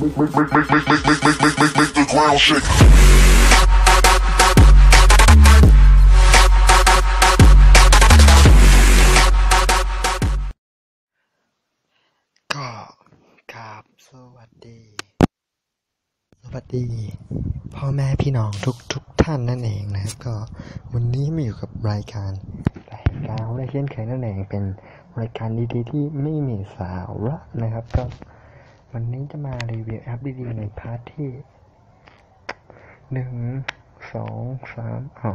make, make, make, make, make, make, make, make, make, make the ground shake. ก็กราบสวัสดีสวัสดีพ่อแม่พี่น้องทุกทุกท่านนั่นเองนะครับ ก็วันนี้มาอยู่กับรายการรายการได้เช่นเคยนั่นเองเป็นรายการดีๆที่ไม่มีสาระนะครับ ก็ วันนี้จะมารีวิวแอปดีๆในพาร์ทที่หนึ่งสองสามอ๋อ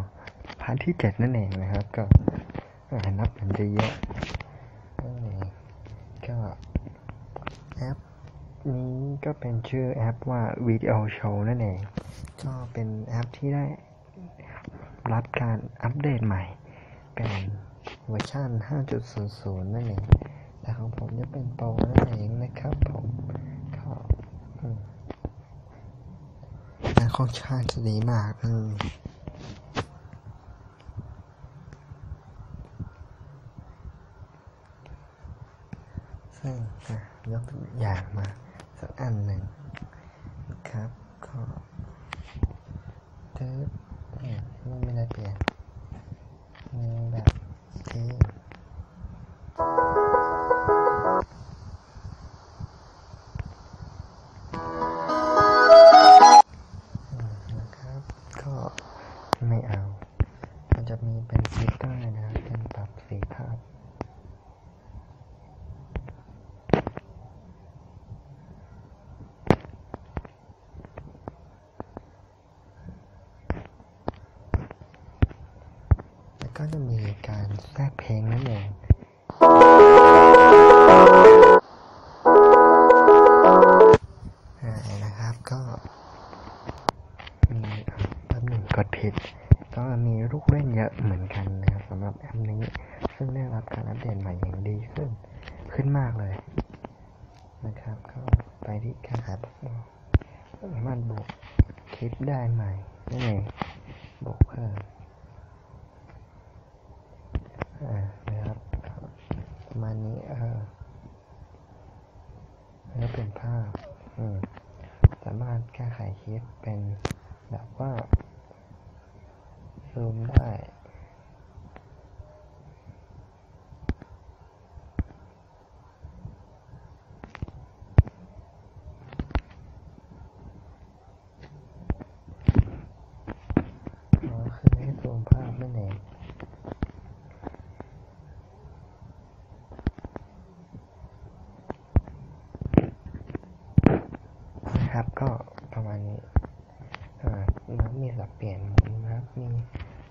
พาร์ทที่เจ็ดนั่นเองนะครับ ก็นับมันจะเยอะนั่ก็แอปนี้ก็เป็นชื่อแอปว่า Video Show นั่นเอง ก็เป็นแอปที่ได้รับการอัปเดตใหม่ เป็นเวอร์ชัน5.00 นั่นเอง แต่ของผมจะเป็นโปรนั่นเองนะครับผมก็และค่อนข้างจะดีมากอืมซึ่งอะยกตัวอย่างมาสักอันหนึ่งครับก็เนี่ย ก็จะมีการแทรกเพลงนั่นเองนะครับก็มีอะแป๊บหนึ่งกดผิด ก็มีลูกเล่นเยอะเหมือนกันนะครับสำหรับแอปนี้ ซึ่งได้รับการอัปเดตใหม่อย่างดีขึ้น ขึ้นมากเลย นะครับ ก็ไปที่การหาปกสามารถบวกคลิปได้ใหม่นั่นเองบวกเพิ่ม อ่านะครับประ มาณนี้ เออนี่เป็นภาพ สามารถแก้ไขคลิปเป็นแบบว่าซูมได้ อ๋อ คือให้ซูมภาพนั่นเอง นะครับก็ประมาณนี้อ่าแล้ว มีสับเปลี่ยนหมุนนะครับมี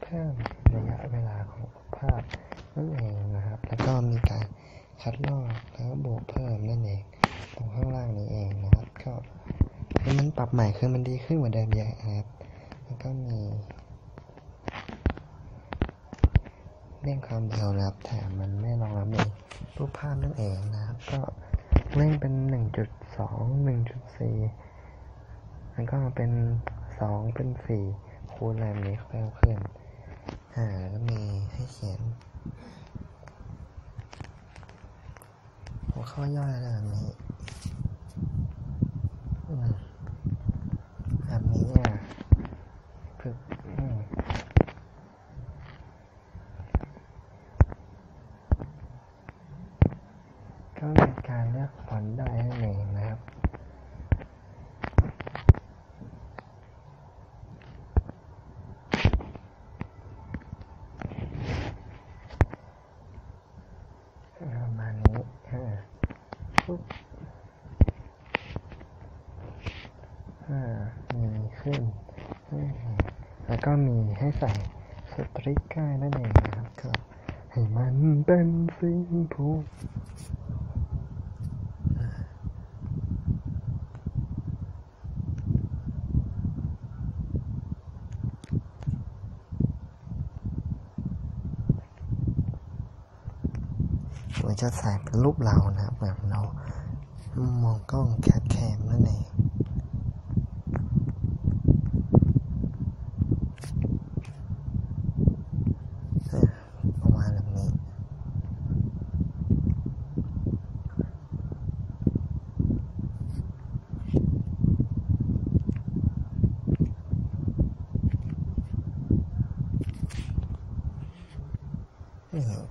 เพิ่มระยะเวลาของภาพนั่นเองนะครับ แล้วก็มีการคัดลอกแล้วก็บวกเพิ่มนั่นเอง ตรงข้างล่างนี้เองนะครับ ก็คือมันปรับใหม่คือมันดีขึ้นกว่าเดิมเยอะนะครับ แล้วก็มีเร่งความเร็วนะครับแถมมันไม่รองรับในรูปภาพนั่นเองนะครับ ก็เร่งเป็น 1.2 1.4 แล้วก็เป็น 2เป็น4คูณอะไรแบบนี้เพิ่มขึ้นอ่าแล้วมีให้เขียน หัวข้อย่อยอะไรแบบนี้แบบนี้เนี่ยฝึกอืมก็มีการเลือกฟอนต์ได้นั่นเองนะครับ ประมาณนี้อ่าุกอ่ามีขึ้น แล้วก็มีให้ใส่สตริกเกอร์นั่นเองนะครับก็ให้มันเป็นสีชมพู มันจะใส่เป็นรูปเรานะแบบเรามองกล้องแคทแคมนั่นเอง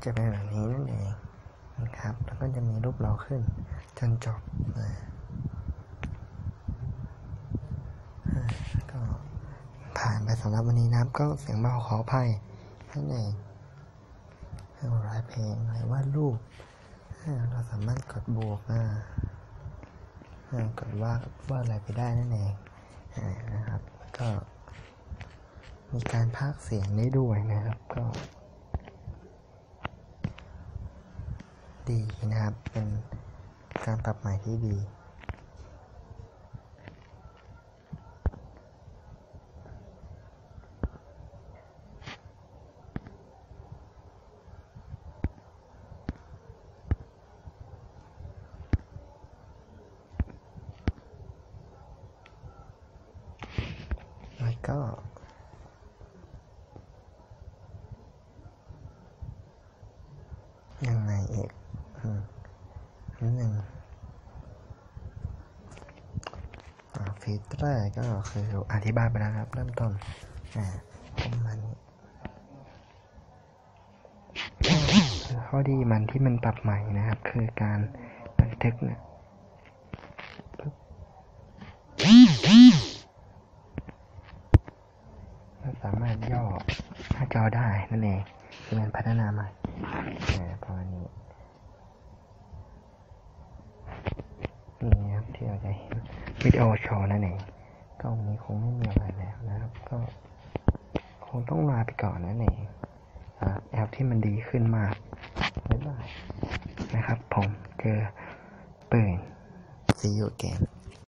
จะเป็นแบบนี้นั่นเอง ครับ แล้วก็จะมีรูปเราขึ้นจนจบนะก็ผ่านไปสำหรับวันนี้นะครับ ก็เสียงเบาขออภัยนั่นเองร้ายเพลงหรือว่ารูป เราสามารถกดบวกอ่าอ่ากดว่าว่าอะไรไปได้นั่นเองนะครับ ก็มีการพากเสียงได้ด้วยนะครับ ก็ ดีนะครับ เป็นการปรับใหม่ที่ดี แล้วก็ ยังไงอีกอืมนิดหนึ่งฟีเตอร์ก็คืออธิบายไปแล้วครับ เริ่มต้นอ่าประมาณนี้ข้อดีมันที่มันปรับใหม่นะครับ คือการบันทึกเนี่ยสามารถย่อหน้าจอได้นั่นเองคือมันพัฒนาใหม่อ่าประมาณนี้ นี่นะครับ ที่เราจะเห็นวิดีโอโชว์นั่นเองก็วันนี้คงไม่มีอะไรแล้วนะครับ ก็คงต้องลาไปก่อนนั่นเองอแอปที่มันดีขึ้นมากบ๊ายบายนะครับ ผมเจอปืน See you again